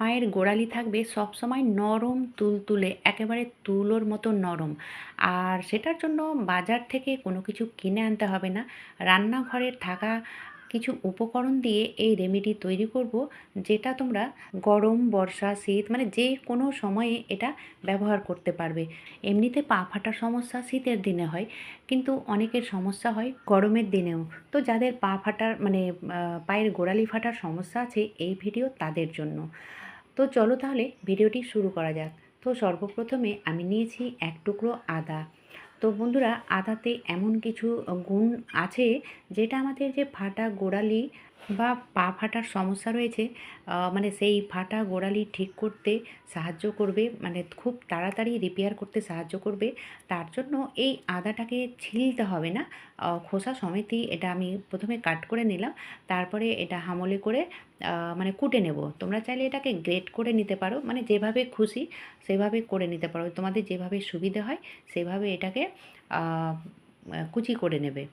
পায়ের গোড়ালি থাকবে সবসময় নরম, তুলতুলে, একেবারে তুলোর মতো নরম। আর সেটার জন্য বাজার থেকে কোনো কিছু কিনে আনতে হবে না। রান্নাঘরে থাকা কিছু উপকরণ দিয়ে এই রেমেডি তৈরি করব, যেটা তোমরা গরম, বর্ষা, শীত মানে যে কোনো সময়ে এটা ব্যবহার করতে পারবে। এমনিতে পা ফাটার সমস্যা শীতের দিনে হয়, কিন্তু অনেকের সমস্যা হয় গরমের দিনেও। তো যাদের পা ফাটার মানে পায়ের গোড়ালি ফাটার সমস্যা আছে এই ভিডিও তাদের জন্য। তো চলো তাহলে ভিডিওটি শুরু করা যাক। তো সর্বপ্রথমে আমি নিয়েছি এক টুকরো আদা। তো বন্ধুরা আদাতে এমন কিছু গুণ আছে যেটা আমাদের যে ফাটা গোড়ালি বা পা ফাটার সমস্যা রয়েছে মানে সেই ফাটা গোড়ালি ঠিক করতে সাহায্য করবে মানে খুব তাড়াতাড়ি রিপেয়ার করতে সাহায্য করবে। তার জন্য এই আদাটাকে ছিলতে হবে না। খোসা সমেতই এটা আমি প্রথমে কাট করে নিলাম, তারপরে এটা হামলে করে মানে কুটে নেব। তোমরা চাইলে এটাকে গ্রেট করে নিতে পারো মানে যেভাবে খুশি সেভাবে করে নিতে পারো। তোমাদের যেভাবে সুবিধে হয় সেভাবে এটাকে কুচি করে নেবে।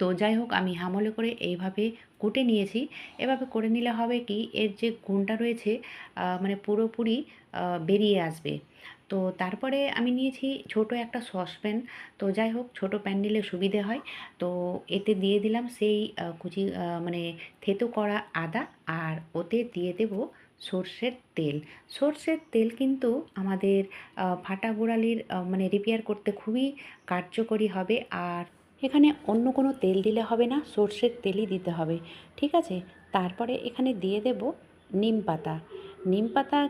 তো যাই হোক, আমি হামলে করে এইভাবে কুটে নিয়েছি। এভাবে করে নিলে হবে কি, এর যে গুণটা রয়েছে মানে পুরোপুরি বেরিয়ে আসবে। তো তারপরে আমি নিয়েছি ছোট একটা সসপ্যান। তো যাই হোক, ছোট প্যান নিলে সুবিধে হয়। তো এতে দিয়ে দিলাম সেই কুচি মানে থেতো করা আদা আর ওতে দিয়ে দেব সর্ষের তেল। সর্ষের তেল কিন্তু আমাদের ফাটা গোড়ালির মানে রিপেয়ার করতে খুবই কার্যকরী হবে। আর এখানে অন্য কোনো তেল দিলে হবে না, সর্ষের তেলই দিতে হবে, ঠিক আছে? তারপরে এখানে দিয়ে দেব নিম পাতা। নিম পাতা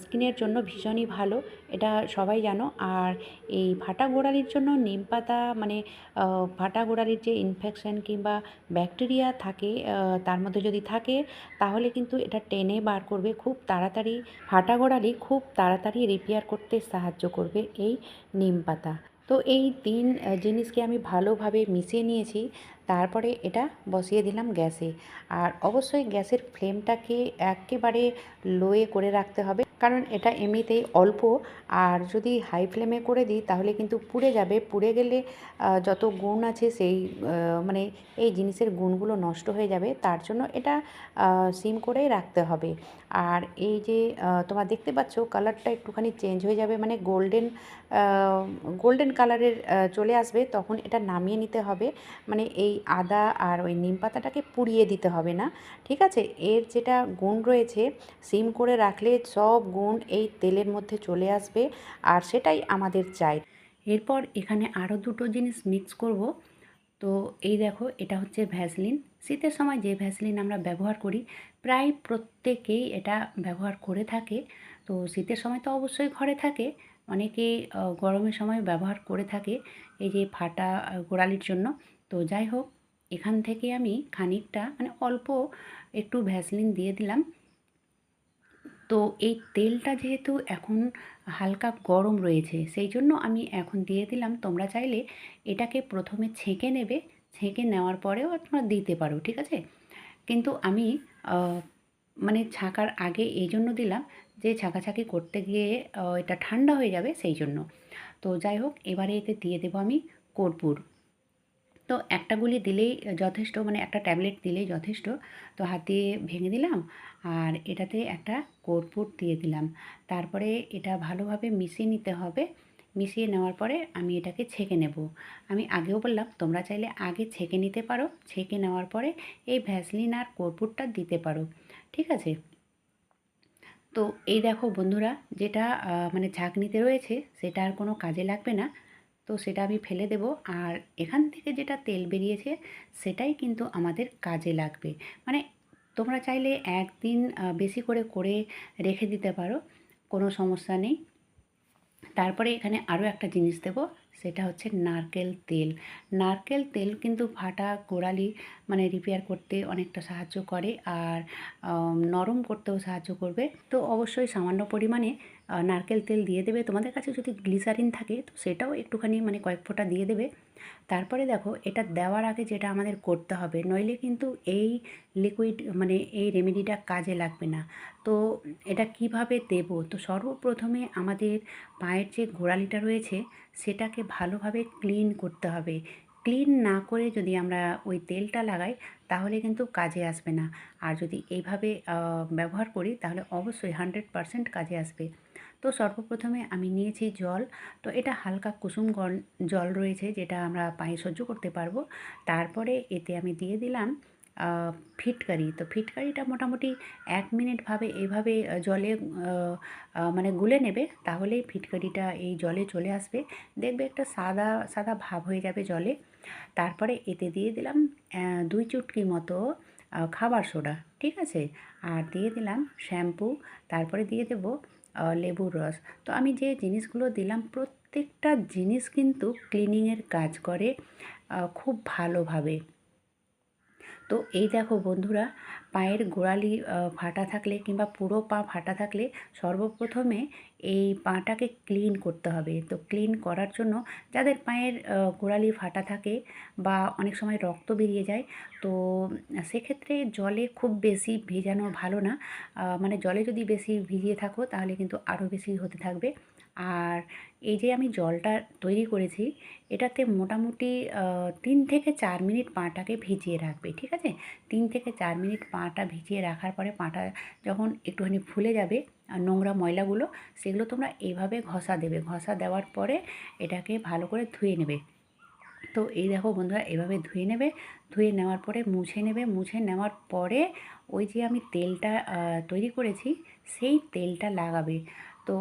স্কিনের জন্য ভীষণই ভালো, এটা সবাই জানো। আর এই ফাটা গোড়ালির জন্য নিম পাতা মানে ফাটা গোড়ালির যে ইনফেকশন কিংবা ব্যাকটেরিয়া থাকে তার মধ্যে যদি থাকে, তাহলে কিন্তু এটা টেনে বার করবে, খুব তাড়াতাড়ি। ফাটা গোড়ালি খুব তাড়াতাড়ি রিপেয়ার করতে সাহায্য করবে এই নিম পাতা। তো এই তিন জিনিসকে আমি ভালোভাবে মিশিয়ে নিয়েছি। তারপরে এটা বসিয়ে দিলাম গ্যাসে। আর অবশ্যই গ্যাসের ফ্লেমটাকে একেবারে লোয়ে করে রাখতে হবে। কারণ এটা এমনিতেই অল্প। আর যদি হাই ফ্লেমে করে দিই, তাহলে কিন্তু পুড়ে যাবে। পুড়ে গেলে যত গুণ আছে সেই মানে এই জিনিসের গুণগুলো নষ্ট হয়ে যাবে। তার জন্য এটা সিম করেই রাখতে হবে। আর এই যে তোমরা দেখতে পাচ্ছ কালারটা একটুখানি চেঞ্জ হয়ে যাবে। মানে গোল্ডেন গোল্ডেন কালারের চলে আসবে। তখন এটা নামিয়ে নিতে হবে। মানে এই আদা আর ওই নিম পাতাটাকে পুড়িয়ে দিতে হবে না। ঠিক আছে? এর যেটা গুণ রয়েছে সিম করে রাখলে সব গুণ এই তেলের মধ্যে চলে আসবে আর সেটাই আমাদের চাই। এরপর এখানে আরও দুটো জিনিস মিক্স করব। তো এই দেখো, এটা হচ্ছে ভ্যাসলিন শীতের সময় যে ভ্যাসলিন আমরা ব্যবহার করি, প্রায় প্রত্যেকেই এটা ব্যবহার করে থাকে। তো শীতের সময় তো অবশ্যই ঘরে থাকে। অনেকেই গরমের সময় ব্যবহার করে থাকে এই যে ফাটা গোড়ালির জন্য। তো যাই হোক, এখান থেকে আমি খানিকটা মানে অল্প একটু ভ্যাসলিন দিয়ে দিলাম। তো এই তেলটা যেহেতু এখন হালকা গরম রয়েছে, সেই জন্য আমি এখন দিয়ে দিলাম। তোমরা চাইলে এটাকে প্রথমে ছেঁকে নেবে। ছেঁকে নেওয়ার পরেও তোমরা দিতে পারো, ঠিক আছে? কিন্তু আমি মানে ছাঁকার আগে এই জন্য দিলাম যে ছাঁকাছাঁকি করতে গিয়ে এটা ঠান্ডা হয়ে যাবে সেই জন্য। তো যাই হোক, এবারে এতে দিয়ে দেবো আমি কর্পূর। তো একটা গুলি দিলেই যথেষ্ট মানে একটা ট্যাবলেট দিলেই যথেষ্ট। তো হাত ভেঙে দিলাম আর এটাতে একটা কর্পূর দিয়ে দিলাম। তারপরে এটা ভালোভাবে মিশিয়ে নিতে হবে। মিশিয়ে নেওয়ার পরে আমি এটাকে ছেঁকে নেব। আমি আগেও বললাম, তোমরা চাইলে আগে ছেঁকে নিতে পারো। ছেঁকে নেওয়ার পরে এই ভ্যাসলিন আর কর্পূরটা দিতে পারো। ঠিক আছে? তো এই দেখো বন্ধুরা, যেটা মানে ছাঁকনিতে রয়েছে, সেটা আর কোনো কাজে লাগবে না। তো সেটা আমি ফেলে দেব। আর এখান থেকে যেটা তেল বেরিয়েছে, সেটাই কিন্তু আমাদের কাজে লাগবে। মানে তোমরা চাইলে একদিন বেশি করে করে রেখে দিতে পারো, কোনো সমস্যা নেই। তারপরে এখানে আরও একটা জিনিস দেবো সেটা হচ্ছে নারকেল তেল। নারকেল তেল কিন্তু ফাটা গোড়ালি মানে রিপেয়ার করতে অনেকটা সাহায্য করে আর নরম করতেও সাহায্য করবে। তো অবশ্যই সামান্য পরিমাণে নারকেল তেল দিয়ে দেবে। তোমাদের কাছে যদি গ্লিসারিন থাকে, তো সেটাও একটুখানি মানে কয়েক ফোঁটা দিয়ে দেবে। তারপরে দেখো, এটা দেওয়ার আগে যেটা আমাদের করতে হবে, নইলে কিন্তু এই লিকুইড মানে এই রেমেডিটা কাজে লাগবে না। তো এটা কীভাবে দেব? তো সর্বপ্রথমে আমাদের পায়ের যে গোড়ালিটা রয়েছে সেটাকে ভালোভাবে ক্লিন করতে হবে। ক্লিন না করে যদি আমরা ওই তেলটা লাগাই, তাহলে কিন্তু কাজে আসবে না। আর যদি এইভাবে ব্যবহার করি, তাহলে অবশ্যই হান্ড্রেড পারসেন্ট কাজে আসবে। তো সর্বপ্রথমে আমি নিয়েছি জল। তো এটা হালকা কুসুম জল রয়েছে, যেটা আমরা পায়ে সহ্য করতে পারব। তারপরে এতে আমি দিয়ে দিলাম ফিটকারি তো ফিটকারিটা মোটামুটি এক মিনিটভাবে এইভাবে জলে মানে গুলে নেবে, তাহলেই ফিটকারিটা এই জলে চলে আসবে। দেখবে একটা সাদা সাদা ভাব হয়ে যাবে জলে। তারপরে এতে দিয়ে দিলাম দুই চুটকি মতো খাবার সোডা, ঠিক আছে? আর দিয়ে দিলাম শ্যাম্পু, তারপরে দিয়ে দেব লেবুর রস। তো আমি যে জিনিসগুলো দিলাম, প্রত্যেকটা জিনিস কিন্তু ক্লিনিংয়ের কাজ করে খুব ভালোভাবে। তো এই দেখো বন্ধুরা পায়ের গোড়ালি ফাটা থাকলে কিংবা পুরো পা ফাটা থাকলে সর্বপ্রথমে এই পাটাকে ক্লিন করতে হবে। তো ক্লিন করার জন্য যাদের পায়ের গোড়ালি ফাটা থাকে বা অনেক সময় রক্ত বেরিয়ে যায়, তো সেক্ষেত্রে জলে খুব বেশি ভেজানো ভালো না। মানে জলে যদি বেশি ভিজিয়ে থাকো তাহলে কিন্তু আরও বেশি হতে থাকবে। আর এই যে আমি জলটা তৈরি করেছি, এটাতে মোটামুটি তিন থেকে চার মিনিট পাটাকে ভিজিয়ে রাখবে, ঠিক আছে? তিন থেকে চার মিনিট পাটা ভিজিয়ে রাখার পরে পাটা যখন একটুখানি ফুলে যাবে, আর নোংরা ময়লাগুলো, সেগুলো তোমরা এইভাবে ঘষা দেবে। ঘষা দেওয়ার পরে এটাকে ভালো করে ধুয়ে নেবে। তো এই দেখো বন্ধুরা, এভাবে ধুয়ে নেবে। ধুয়ে নেওয়ার পরে মুছে নেবে। মুছে নেওয়ার পরে ওই যে আমি তেলটা তৈরি করেছি, সেই তেলটা লাগাবে। তো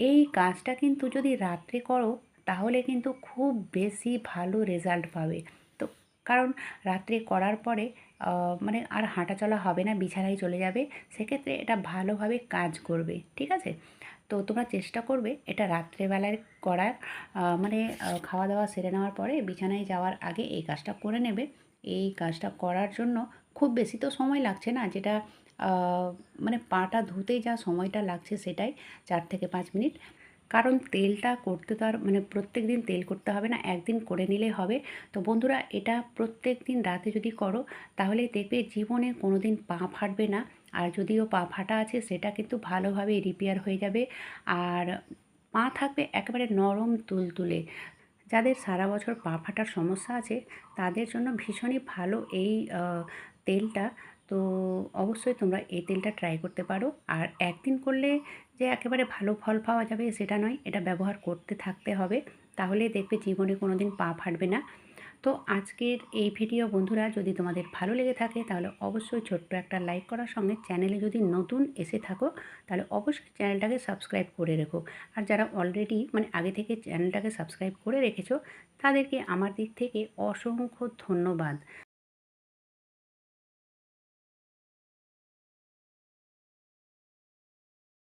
এই কাজটা কিন্তু যদি রাত্রে করো, তাহলে কিন্তু খুব বেশি ভালো রেজাল্ট পাবে। কারণ রাত্রে করার পরে মানে আর হাঁটা চলা হবে না, বিছানায় চলে যাবে, সেক্ষেত্রে এটা ভালোভাবে কাজ করবে, ঠিক আছে? তো তোমরা চেষ্টা করবে এটা রাত্রেবেলায় করার মানে খাওয়া দাওয়া সেরে নেওয়ার পরে বিছানায় যাওয়ার আগে এই কাজটা করে নেবে। এই কাজটা করার জন্য খুব বেশি তো সময় লাগছে না, যেটা মানে পাটা ধুতেই যা সময়টা লাগছে সেটাই চার থেকে পাঁচ মিনিট। কারণ তেলটা করতে তো আর মানে প্রত্যেক দিন তেল করতে হবে না, একদিন করে নিলেই হবে। তো বন্ধুরা, এটা প্রত্যেক দিন রাতে যদি করো, তাহলে দেখবে জীবনে কোনো দিন পা ফাটবে না। আর যদিও পা ফাটা আছে, সেটা কিন্তু ভালোভাবে রিপেয়ার হয়ে যাবে। আর পা থাকবে একেবারে নরম তুলতুলে। যাদের সারা বছর পা ফাটার সমস্যা আছে, তাদের জন্য ভীষণই ভালো এই তেলটা। তো অবশ্যই তোমরা এই তেলটা ট্রাই করতে পারো। আর একদিন করলে যে একেবারে ভালো ফল পাওয়া যাবে সেটা নয়, এটা ব্যবহার করতে থাকতে হবে। তাহলে দেখবে জীবনে কোনো দিন পা ফাটবে না। তো আজকের এই ভিডিও বন্ধুরা, যদি তোমাদের ভালো লেগে থাকে, তাহলে অবশ্যই ছোট্ট একটা লাইক করার সঙ্গে চ্যানেলে যদি নতুন এসে থাকো, তাহলে অবশ্যই চ্যানেলটাকে সাবস্ক্রাইব করে রেখো। আর যারা অলরেডি মানে আগে থেকে চ্যানেলটাকে সাবস্ক্রাইব করে রেখেছো, তাদেরকে আমার দিক থেকে অসংখ্য ধন্যবাদ।